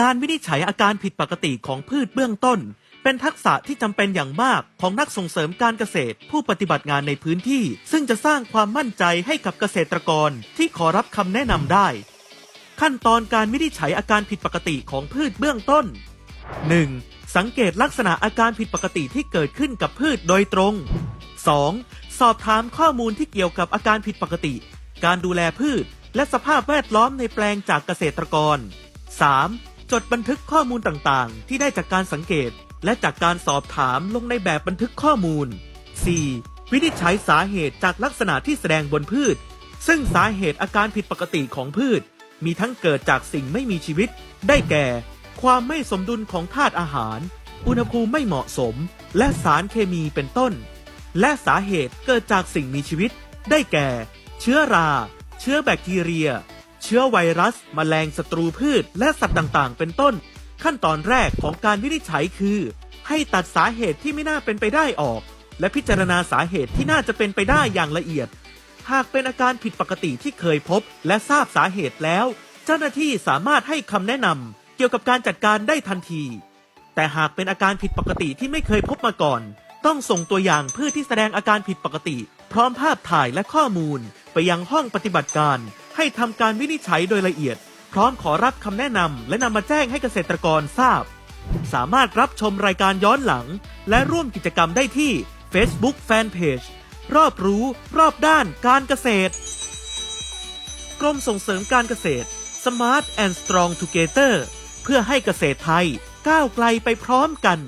การวินิจฉัยอาการผิดปกติของพืชเบื้องต้น เป็นทักษะที่จำเป็นอย่างมากของนักส่งเสริมการเกษตร ผู้ปฏิบัติงานในพื้นที่ ซึ่งจะสร้างความมั่นใจให้กับเกษตรกรที่ขอรับคำแนะนำได้ ขั้นตอนการวินิจฉัยอาการผิดปกติของพืชเบื้องต้น 1. สังเกตลักษณะอาการผิดปกติที่เกิดขึ้นกับพืชโดยตรง 2. สอบถามข้อมูลที่เกี่ยวกับอาการผิดปกติ การดูแลพืช และสภาพแวดล้อมในแปลงจากเกษตรกร 3. จดบันทึกข้อมูลต่างๆ ที่ได้จากการสังเกต และจากการสอบถามลงในแบบบันทึกข้อมูล 4. วินิจฉัยสาเหตุจากลักษณะที่แสดงบนพืช ซึ่งสาเหตุอาการผิดปกติของพืช มีทั้งเกิดจากสิ่งไม่มีชีวิต ได้แก่ ความไม่สมดุลของธาตุอาหาร อุณหภูมิไม่เหมาะสม และสารเคมีเป็นต้น และสาเหตุเกิดจากสิ่งมีชีวิต ได้แก่ เชื้อรา เชื้อแบคทีเรีย เชื้อไวรัสแมลงศัตรูพืช และสัตว์ต่างๆ เป็นต้น ขั้นตอนแรกของการวินิจฉัยคือ ให้ตัดสาเหตุที่ไม่น่าเป็นไปได้ออก และพิจารณาสาเหตุที่น่าจะเป็นไปได้อย่างละเอียด หากเป็นอาการผิดปกติที่เคยพบ และทราบสาเหตุแล้ว เจ้าหน้าที่สามารถให้คำแนะนำเกี่ยวกับการจัดการได้ทันที แต่หากเป็นอาการผิดปกติที่ไม่เคยพบมาก่อน ต้องส่งตัวอย่างพืชที่แสดงอาการผิดปกติ พร้อมภาพถ่ายและข้อมูล ไปยังห้องปฏิบัติการ ให้ทำการวินิจฉัยโดยละเอียด พร้อมขอรับคำแนะนำและนำมาแจ้งให้เกษตรกรทราบ สามารถรับชมรายการย้อนหลัง และร่วมกิจกรรมได้ที่ Facebook Fanpage รอบรู้รอบด้านการเกษตร กรมส่งเสริมการเกษตร Smart and Strong Together เพื่อให้เกษตรไทยก้าวไกลไปพร้อมกัน